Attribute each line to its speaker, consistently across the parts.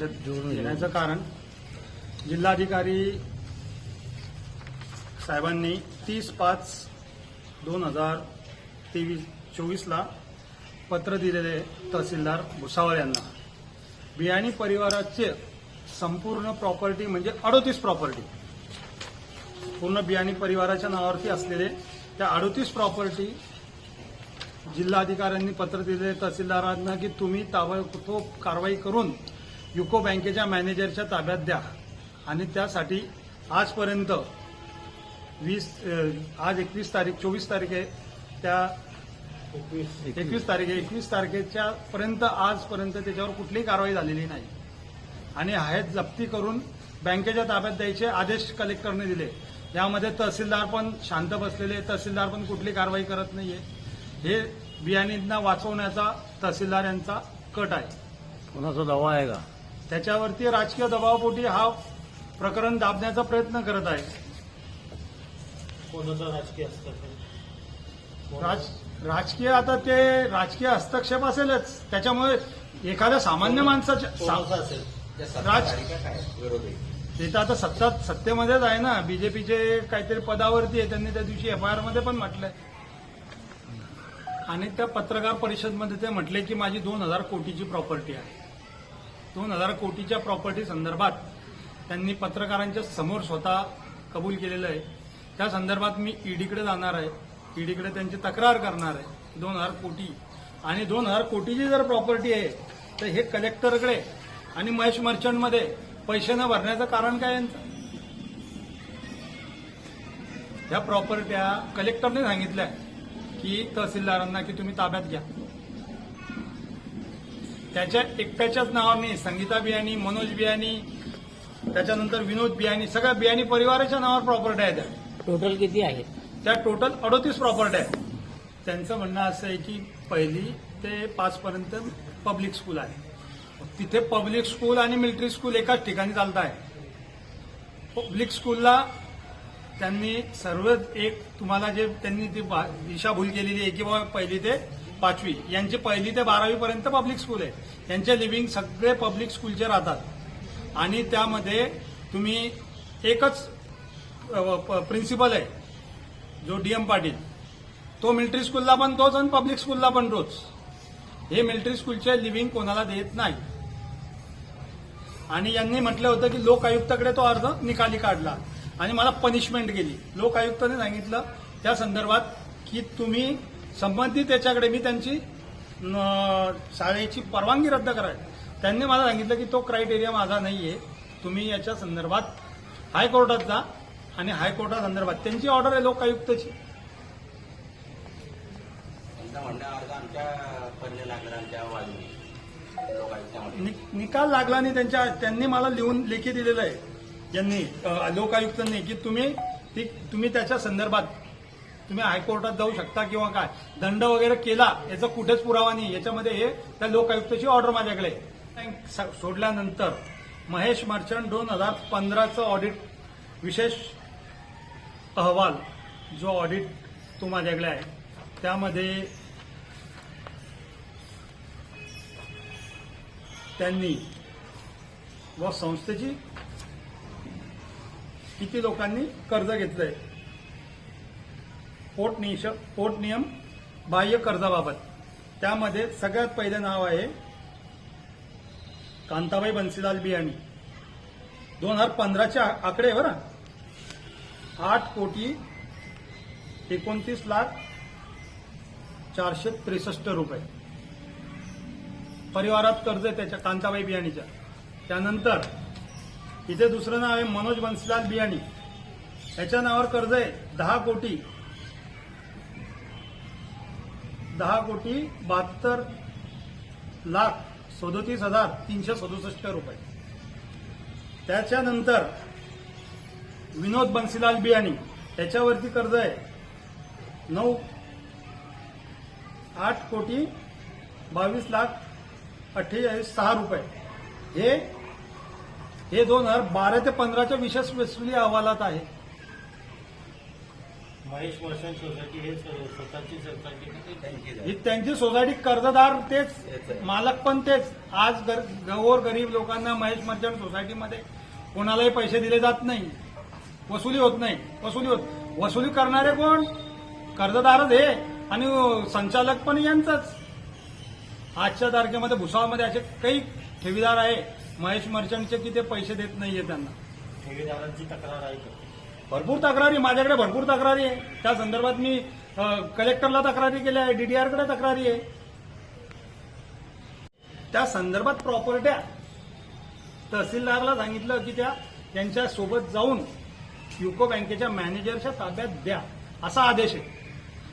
Speaker 1: पत्रकार परिषद घेण्याचं कारण जिल्हाधिकारी साहेबांनी तीस पाच दोन हजार तेवीस चोवीसला पत्र दिलेले तहसीलदार भुसावळ यांना. बियाणी परिवाराचे संपूर्ण प्रॉपर्टी म्हणजे अडोतीस प्रॉपर्टी. पूर्ण बियाणी परिवाराच्या नावावरती असलेले त्या अडोतीस प्रॉपर्टी जिल्हाधिकाऱ्यांनी पत्र दिले तहसीलदारांना की तुम्ही ताबडतोब कारवाई करून युको बँकेच्या मॅनेजरच्या ताब्यात द्या. आणि त्यासाठी आजपर्यंत वीस आज एकवीस तारीख चोवीस तारीख आहे. त्या एकवीस तारीख आहे. एकवीस तारखेच्या पर्यंत आजपर्यंत त्याच्यावर कुठलीही कारवाई झालेली नाही. आणि आहेत जप्ती करून बँकेच्या ताब्यात द्यायचे आदेश कलेक्टरने दिले. यामध्ये तहसीलदार पण शांत बसलेले तहसीलदार पण कुठली कारवाई करत नाहीये. हे बियाणींना वाचवण्याचा तहसीलदार यांचा कट आहे.
Speaker 2: कोणाचा दावा आहे का?
Speaker 1: त्याच्यावरती राजकीय दबावापोटी हा प्रकरण दाबण्याचा प्रयत्न करत आहे.
Speaker 3: कोणाचा राजकीय हस्तक्षेप?
Speaker 1: राज राजकीय आता ते राजकीय हस्तक्षेप असेलच. त्याच्यामुळे एखाद्या सामान्य माणसाच्या सा-
Speaker 3: असेल?
Speaker 1: राज ते तर आता सत्ता सत्तेमध्येच आहे ना. बीजेपीचे काहीतरी पदावरती आहे. त्यांनी त्या दिवशी एफ आय आरमध्ये पण म्हटलंय. आणि त्या पत्रकार परिषदमध्ये ते म्हटले की माझी दोन हजार कोटीची प्रॉपर्टी आहे. दोन हजार कोटीच्या प्रॉपर्टी संदर्भात त्यांनी पत्रकारांच्या समोर स्वतः कबूल केलेलं आहे. त्या संदर्भात मी ईडीकडे जाणार आहे. ईडीकडे त्यांची तक्रार करणार आहे दोन हजार कोटी आणि दोन हजार कोटीची जर प्रॉपर्टी आहे तर हे कलेक्टरकडे आणि महेश मर्चंटमध्ये पैसे न भरण्याचं कारण काय यांचं? ह्या प्रॉपर्ट्या कलेक्टरने सांगितल्या की तहसीलदारांना की तुम्ही ताब्यात घ्या. त्याच्या एकट्याच्याच नावाने संगीता बियाणी मनोज बियाणी त्याच्यानंतर विनोद बियाणी सगळ्या बियाणी परिवाराच्या नावावर प्रॉपर्टी आहेत त्या.
Speaker 2: टोटल किती आहे
Speaker 1: त्या टोटल अडोतीस प्रॉपर्टी आहेत. त्यांचं म्हणणं असं आहे की पहिली ते पाच पर्यंत पब्लिक स्कूल आहे. तिथे पब्लिक स्कूल आणि मिलिटरी स्कूल एकाच ठिकाणी चालत आहे. पब्लिक स्कूलला त्यांनी सर्व एक तुम्हाला जे त्यांनी ती दिशाभूल केलेली आहे की बाबा पहिली ते पाचवी. यांचे पहिली ते बारावी पर्यंत पब्लिक स्कूल आहे. यांचे लिव्हिंग सगळे पब्लिक स्कूलचे राहतात. आणि त्यामध्ये तुम्ही एकच प्रिन्सिपल आहे जो डीएम पाटील. तो मिलिटरी स्कूलला पण तोच आणि पब्लिक स्कूलला पण तोच. हे मिलिटरी स्कूलचे लिव्हिंग कोणाला देत नाही. आणि यांनी म्हटलं होतं की लोक आयुक्ताकडे तो अर्ज निकाली काढला. आणि मला पनिशमेंट गेली. लोक आयुक्ताने सांगितलं त्या संदर्भात की तुम्ही संबंधित याच्याकडे मी त्यांची शाळेची परवानगी रद्द कराय त्यांनी मला सांगितलं की तो क्रायटेरिया माझा नाहीये. तुम्ही याच्या संदर्भात हायकोर्टात जा आणि हायकोर्टासंदर्भात त्यांची ऑर्डर आहे लोक आयुक्ताची
Speaker 4: त्यांचं म्हणणं अर्ज आमच्या पल्ले लागलं आमच्या बाजूने लोकायुक्तामध्ये.
Speaker 1: नि- निकाल लागला नाही त्यांच्या त्यांनी मला लिहून लेखी दिलेलं आहे. यांनी लोकायुक्तांनी की तुम्ही तुम्ही त्याच्या संदर्भात तुम्ही हायकोर्टात जाऊ शकता किंवा काय? दंड वगैरे केला याचा कुठेच पुरावा नाही. याच्यामध्ये हे त्या लोकायुक्ताची ऑर्डर माझ्याकडे स- सोडल्यानंतर महेश मर्चंट दोन हजार पंधराचं ऑडिट विशेष अहवाल जो ऑडिट तो माझ्याकडे आहे. त्यामध्ये त्यांनी व संस्थेची किती लोकांनी कर्ज घेतलंय? पोटनिश पोटनियम बाह्य कर्जाबाबत. त्यामध्ये सगळ्यात पहिले नाव आहे कांताबाई बन्सीलाल बियाणी. दोन हजार पंधराच्या आकडे बरं आठ कोटी एकोणतीस लाख चारशे त्रेसष्ट रुपये. परिवारात कर्ज आहे त्याच्या कांताबाई बियाणीच्या. त्यानंतर इथे दुसरं नाव आहे मनोज बन्सीलाल बियाणी. याच्या नावावर कर्ज आहे दहा कोटी दहा कोटी बहात्तर लाख सदोतीस हजार तीनशे सदुसष्ट रुपये. त्याच्यानंतर विनोद बन्सीलाल बियाणी त्याच्यावरती कर्ज आहे. नऊ आठ कोटी बावीस लाख अठ्ठेचाळीस सहा रुपये. हे हे दोन हजार बारा ते पंधराच्या विशेष वसुली अहवालात आहे.
Speaker 3: महेश मर्चंट सोसायटी हे स्वतःची सोसायटी
Speaker 1: ही त्यांची सोसायटी कर्जदार तेच. मालक पण तेच. आज गर- गौर गरीब लोकांना महेश मर्चंट सोसायटीमध्ये कोणालाही पैसे दिले जात नाही. वसुली होत नाही. वसुली होत वसुली करणारे कोण? कर्जदारच हे. आणि संचालक पण यांचंच. आजच्या तारखेमध्ये भुसावळमध्ये असे काही ठेवीदार आहे. महेश मर्चंटचे की ते पैसे देत नाहीये त्यांना.
Speaker 3: ठेवीदारांची तक्रार आहे.
Speaker 1: भरपूर तक्रारी माझ्याकडे भरपूर तक्रारी आहे. त्या संदर्भात मी कलेक्टरला तक्रारी केल्या आहे डीडीआरकडे तक्रारी आहे. त्या संदर्भात प्रॉपर्ट्या तहसीलदारला सांगितलं की त्या त्यांच्यासोबत जाऊन युको बँकेच्या मॅनेजरच्या ताब्यात द्या असा आदेश आहे.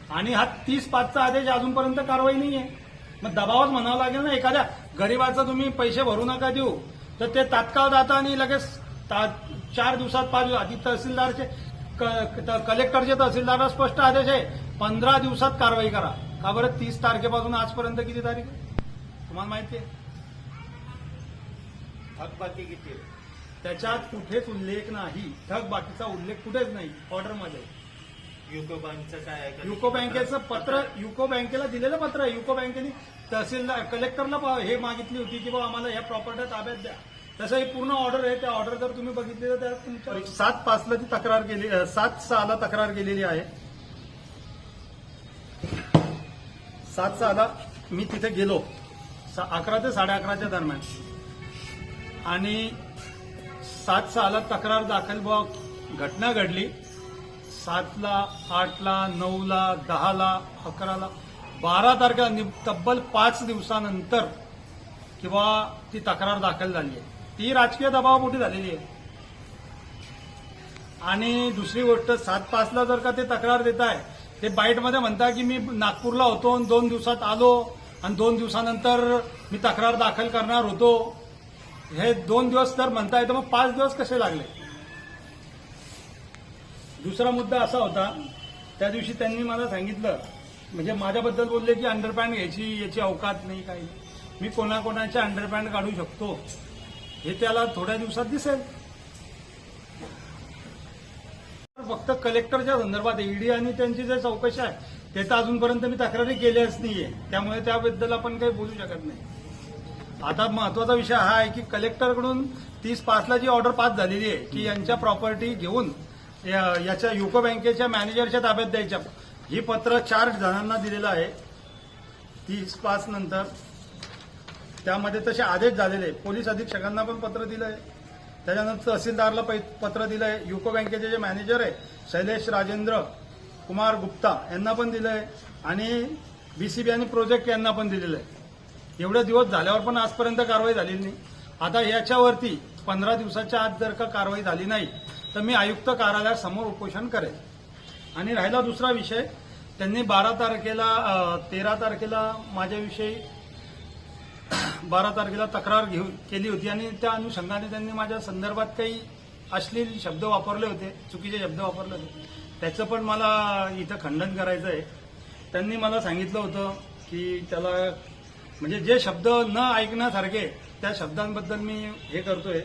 Speaker 1: आणि हा तीस पाचचा आदेश अजूनपर्यंत कारवाई नाही आहे मग दबावच म्हणावं लागेल ना एखाद्या गरीबाचं तुम्ही पैसे भरू नका देऊ. तर ते तात्काळ जाता आणि लगेच ता- चार दिवसात पाच दिवसात आधी तहसीलदारचे कलेक्टरचे तहसीलदारला स्पष्ट आदेश आहे. पंधरा दिवसात कारवाई करा. का बरं? तीस तारखेपासून आजपर्यंत किती तारीख आहे? तुम्हाला माहिती आहे?
Speaker 3: थकबाकी किती?
Speaker 1: त्याच्यात कुठेच उल्लेख नाही. थकबाकीचा उल्लेख कुठेच नाही. ऑर्डरमध्ये
Speaker 3: युको बँकचं काय आहे?
Speaker 1: युको बँकेचं पत्र युको बँकेला दिलेलं पत्र आहे. युको बँकेने तहसीलदार कलेक्टरला हे मागितली होती की बा आम्हाला या प्रॉपर्ट्या ताब्यात द्या. तसं ही पूर्ण ऑर्डर आहे. त्या ऑर्डर जर तुम्ही बघितली तर त्यात तुमच्या सात पाचला ती तक्रार केली सात सहाला तक्रार केलेली आहे. सात सहाला मी तिथे गेलो. सा- अकरा ते साडे अकराच्या दरम्यान. आणि सात सहाला तक्रार दाखल बुवा घटना घडली. सातला आठला नऊला दहाला अकराला बारा तारखेला नि- तब्बल पाच दिवसानंतर किंवा ती तक्रार दाखल झाली आहे. ती राजकीय दबावापोटी झालेली आहे. आणि दुसरी गोष्ट सात पाचला जर का ते तक्रार देत आहे ते बाईटमध्ये म्हणता की मी नागपूरला होतो आणि दोन दिवसात आलो आणि दोन दिवसानंतर मी तक्रार दाखल करणार होतो. हे दोन दिवस जर म्हणताय तर मग पाच दिवस कसे लागले? दुसरा मुद्दा असा होता त्या दिवशी त्यांनी मला सांगितलं म्हणजे माझ्याबद्दल बोलले की अंडरपॅन्ट घ्यायची याची अवकात नाही काही मी कोणाकोणाचे अंडरपॅन्ट काढू शकतो? हे त्याला थोड्या दिवसात दिसेल. फक्त कलेक्टरच्या संदर्भात ईडी आणि त्यांची जे चौकशी आहे ते तर अजूनपर्यंत मी तक्रारी केल्याच नाहीये. त्यामुळे त्याबद्दल आपण काही बोलू शकत नाही. आता महत्त्वाचा विषय हा आहे की कलेक्टरकडून तीस पाचला जी ऑर्डर पास झालेली आहे की यांच्या प्रॉपर्टी घेऊन या- याच्या युको बँकेच्या मॅनेजरच्या ताब्यात द्यायच्या. ही पत्र चार जणांना दिलेलं आहे. तीस पाच नंतर त्यामध्ये तसे आदेश झालेले. पोलीस अधीक्षकांना पण पत्र दिलं आहे त्याच्यानंतर तहसीलदारला पत्र दिलं आहे युको बँकेचे जे मॅनेजर आहे शैलेश राजेंद्र कुमार गुप्ता यांना पण दिलं आहे आणि बीसीबी आणि प्रोजेक्ट यांना पण दिलेलं आहे एवढे दिवस झाल्यावर पण आजपर्यंत कारवाई झालेली नाही. आता याच्यावरती पंधरा दिवसाच्या आत जर का कारवाई झाली नाही तर मी आयुक्त कार्यालयासमोर उपोषण करेन. आणि राहिला दुसरा विषय. त्यांनी बारा तारखेला तेरा तारखेला माझ्याविषयी बारा तारखेला तक्रार घेऊन केली होती आणि त्या अनुषंगाने त्यांनी माझ्या संदर्भात काही अश्लील शब्द वापरले होते चुकीचे शब्द वापरले होते. त्याचं पण मला इथं खंडन करायचं आहे. त्यांनी मला सांगितलं होतं की त्याला म्हणजे जे शब्द न ऐकण्यासारखे त्या शब्दांबद्दल मी हे करतोय.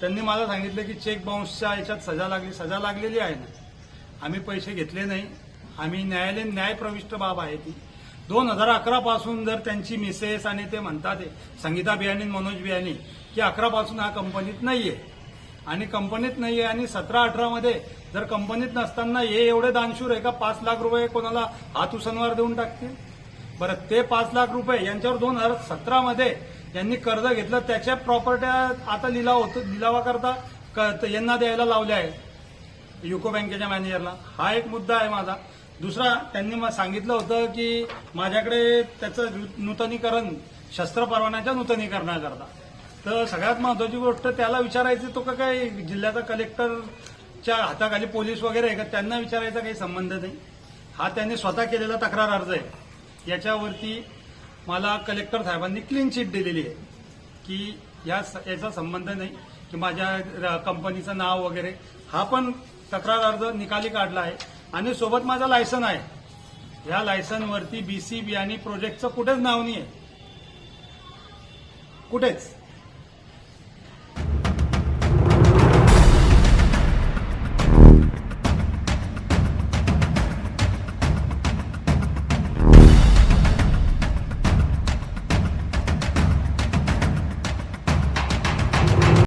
Speaker 1: त्यांनी मला सांगितलं की चेक बाउन्सच्या याच्यात सजा लागली सजा लागलेली आहे ना. आम्ही पैसे घेतले नाही. आम्ही न्यायालयीन न्यायप्रविष्ट बाब आहे ती. दोन हजार अकरा पासून जर त्यांची मिसेस आणि ते म्हणतात संगीता बियाणी मनोज बियाणी की अकरा पासून हा कंपनीत नाहीये. आणि कंपनीत नाहीये आणि सतरा अठरा मध्ये जर कंपनीत नसताना हे एवढे दानशूर आहे का? पाच लाख रुपये कोणाला हात देऊन टाकतील? बरं ते पाच लाख रुपये यांच्यावर दोन हजार सतरा मध्ये यांनी कर्ज घेतलं. त्याच्या प्रॉपर्ट्या आता लिलाव होतो लिलावाकरता क- यांना द्यायला लावल्या आहेत. युको बँकेच्या मॅनेजरला हा एक मुद्दा आहे माझा. दुसरा त्यांनी मला सांगितलं होतं की माझ्याकडे त्याचं नू- नूतनीकरण शस्त्र परवान्याच्या नूतनीकरणाकरता. तर सगळ्यात महत्वाची गोष्ट त्याला विचारायची तो का काय जिल्ह्याचा कलेक्टरच्या हाताखाली पोलीस वगैरे आहे का? त्यांना विचारायचा काही संबंध नाही. हा त्यांनी स्वतः केलेला तक्रार अर्ज आहे. याच्यावरती मला कलेक्टर साहेबांनी क्लीन चिट दिलेली आहे की या याचा संबंध नाही की माझ्या र- कंपनीचं नाव वगैरे. हा पण तक्रार अर्ज निकाली काढला आहे. आणि सोबत माझा लायसन आहे. या लायसनवरती बीसीबी आणि प्रोजेक्टचं कुठेच नाव नाही आहे कुठेच.